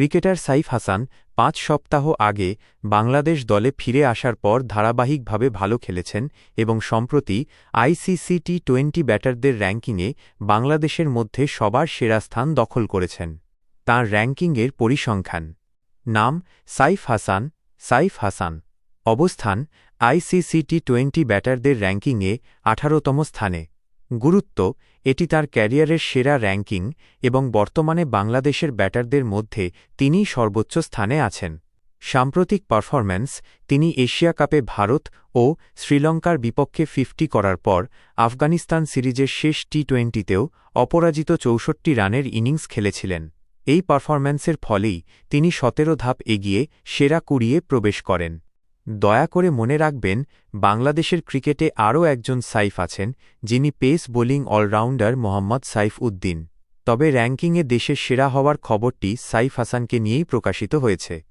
Cricketer Saif Hasan পাঁচ সপ্তাহ আগে বাংলাদেশ দলে ফিরে আসার পর ধারাবাহিকভাবে ভালো খেলেছেন এবং সম্প্রতি আইসিসি টি টোয়েন্টি ব্যাটারদের র্যাঙ্কিংয়ে বাংলাদেশের মধ্যে সবার সেরা স্থান দখল করেছেন। তাঁর র্যাঙ্কিংয়ের পরিসংখ্যান। নাম, সাইফ হাসান সাইফ হাসান। অবস্থান, আইসিসি টি টোয়েন্টি ব্যাটারদের র্যাঙ্কিংয়ে আঠারোতম স্থানে। গুরুত্ব, এটি তার ক্যারিয়ারের সেরা র্যাঙ্কিং এবং বর্তমানে বাংলাদেশের ব্যাটারদের মধ্যে তিনিই সর্বোচ্চ স্থানে আছেন। সাম্প্রতিক পারফরম্যান্স, তিনি এশিয়া কাপে ভারত ও শ্রীলঙ্কার বিপক্ষে ফিফটি করার পর আফগানিস্তান সিরিজের শেষ টি টোয়েন্টিতেও অপরাজিত চৌষট্টি রানের ইনিংস খেলেছিলেন। এই পারফরম্যান্সের ফলেই তিনি সতেরো ধাপ এগিয়ে সেরা কুড়িয়ে প্রবেশ করেন। দয়া করে মনে রাখবেন, বাংলাদেশের ক্রিকেটে আরও একজন সাইফ আছেন, যিনি pace bowling allrounder Mohammad Saif Uddin. তবে র্যাঙ্কিংয়ে দেশের সেরা হওয়ার খবরটি সাইফ হাসানকে নিয়েই প্রকাশিত হয়েছে।